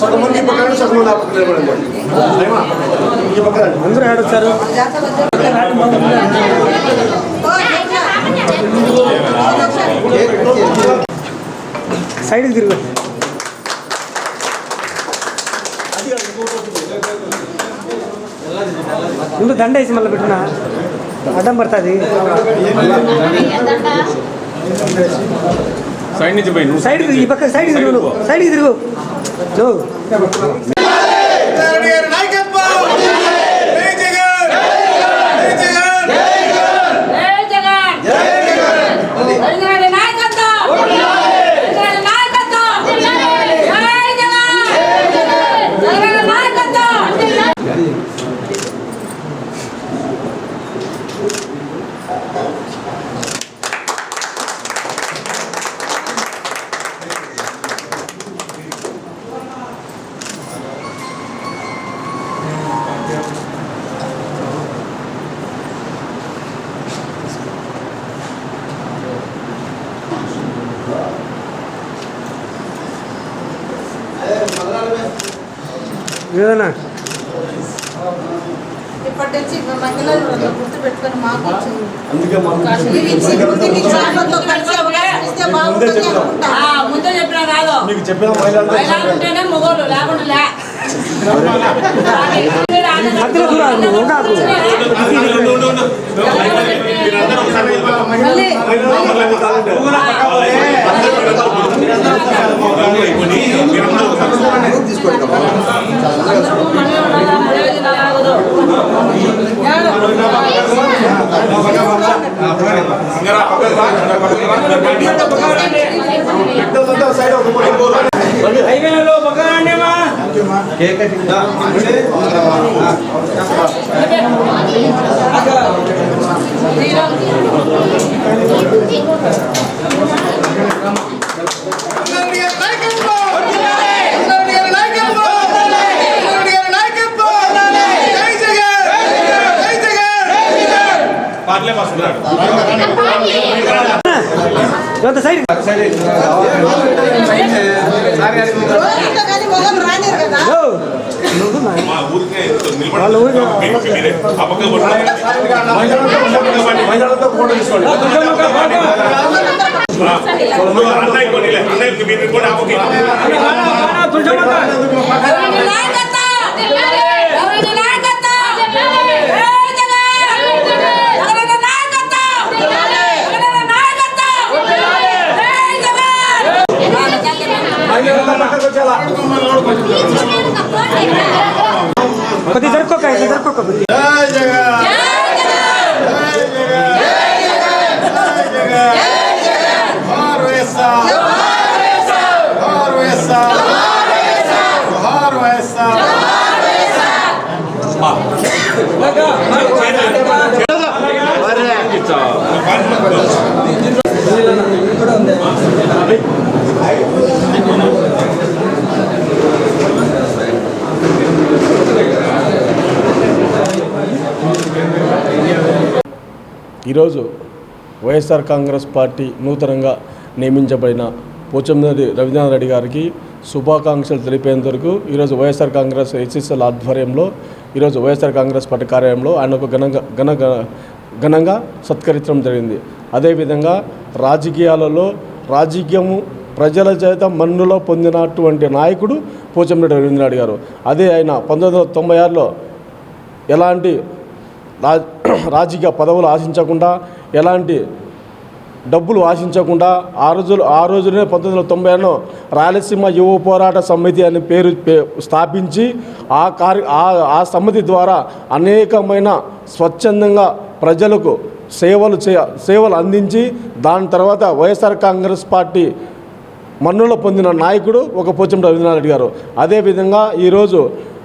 కొంతమంది ఈ పక్కన సగం ఆ పక్కన నిలబడండి. ఏమా? ఈ పక్కన రండి. అందరూ ఏడొచ్చారు సైడ్కి తిరుగు. ముందు దండ వేసి మళ్ళీ పెట్టిన అడ్డం పడుతుంది. సైడ్ నుంచి సైడ్ ఈ పక్క సైడ్ తిరుగు. సైడ్కి తిరుగు. ఇప్పటి నుంచి మహిళలు గుర్తు పెట్టుకొని మాకు ముందే చెప్పినా. కాదు. మీకు చెప్పిన మహిళలందరూ మహిళలు ఉంటేనే మొగోళ్ళు లేకుండా లే. ఒక మూల. హైవేలో పక్కనేమా పాటలే వస్తున్నాడు పక్క కొట్టాలి. మహిళలతో ఫోటో తీసుకోండి నువ్వు అన్నయ్య కొనిలే అన్నయ్య కొద్ది జరుపుకోక ఇట్లా జరుపుకోక కొద్ది. జై జగన్ ఈరోజు వైఎస్ఆర్ కాంగ్రెస్ పార్టీ నూతనంగా నియమించబడిన పోచంరెడ్డి రవీంద్రనాథ్ రెడ్డి గారికి శుభాకాంక్షలు తెలిపేందుకు ఈరోజు వైఎస్ఆర్ కాంగ్రెస్ హెచ్ఎస్ఎల్ ఆధ్వర్యంలో ఈరోజు వైఎస్ఆర్ కాంగ్రెస్ పార్టీ కార్యాలయంలో ఆయనకు ఘనంగా ఘన ఘనంగా సత్కరించడం జరిగింది. అదేవిధంగా రాజకీయాలలో రాజకీయము ప్రజల చేత మన్నులో పొందినటువంటి నాయకుడు పోచంరెడ్డి రవీంద్రనాథ్ గారు. అదే ఆయన పంతొమ్మిది వందల తొంభై ఆరులో ఎలాంటి రాజకీయ పదవులు ఆశించకుండా ఎలాంటి డబ్బులు ఆశించకుండా ఆ రోజులు ఆ రోజునే పంతొమ్మిది వందల తొంభై ఏడులో రాయలసీమ యువ పోరాట సమితి అనే పేరు స్థాపించి ఆ కార్య ఆ ఆ సమితి ద్వారా అనేకమైన స్వచ్ఛందంగా ప్రజలకు సేవలు చే సేవలు అందించి దాని తర్వాత వైఎస్ఆర్ కాంగ్రెస్ పార్టీ మన్నులో పొందిన నాయకుడు ఒక పోచం రవీంద్రనాథ్ రెడ్డి గారు. అదేవిధంగా ఈరోజు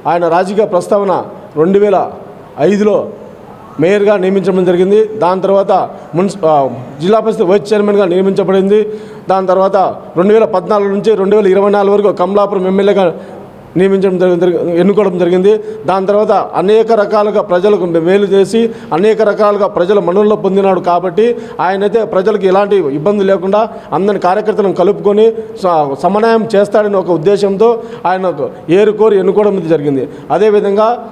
ఆయన రాజకీయ ప్రస్తావన రెండు వేల ఐదులో మేయర్గా నియమించడం జరిగింది. దాని తర్వాత మున్సి జిల్లా పరిషత్ వైస్ చైర్మన్గా నియమించబడింది. దాని తర్వాత రెండు వేల పద్నాలుగు నుంచి రెండు వేల ఇరవై నాలుగు వరకు కమలాపురం ఎమ్మెల్యేగా నియమించడం జరిగింది ఎన్నుకోవడం జరిగింది. దాని తర్వాత అనేక రకాలుగా ప్రజలకు మేలు చేసి అనేక రకాలుగా ప్రజల మనుల్లో పొందినాడు కాబట్టి ఆయనైతే ప్రజలకు ఎలాంటి ఇబ్బంది లేకుండా అందరి కార్యకర్తలను కలుపుకొని స- సమన్వయం చేస్తాడని ఒక ఉద్దేశంతో ఆయన ఏరుకోరు ఎన్నుకోవడం జరిగింది. అదేవిధంగా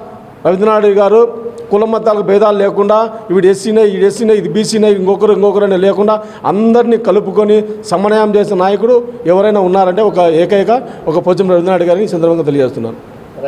రవీంద్రనాథ్ గారు కుల మతాలకు భేదాలు లేకుండా వీడు ఎస్సీనే ఇది ఎస్సీనే ఇది బీసీనే ఇంకొకరు ఇంకొకరనే లేకుండా అందరినీ కలుపుకొని సమన్వయం చేసిన నాయకుడు ఎవరైనా ఉన్నారంటే ఒక ఏకైక ఒక పొచ్చం రవీంద్రనాథ్ గారిని సందర్భంగా తెలియజేస్తున్నాను.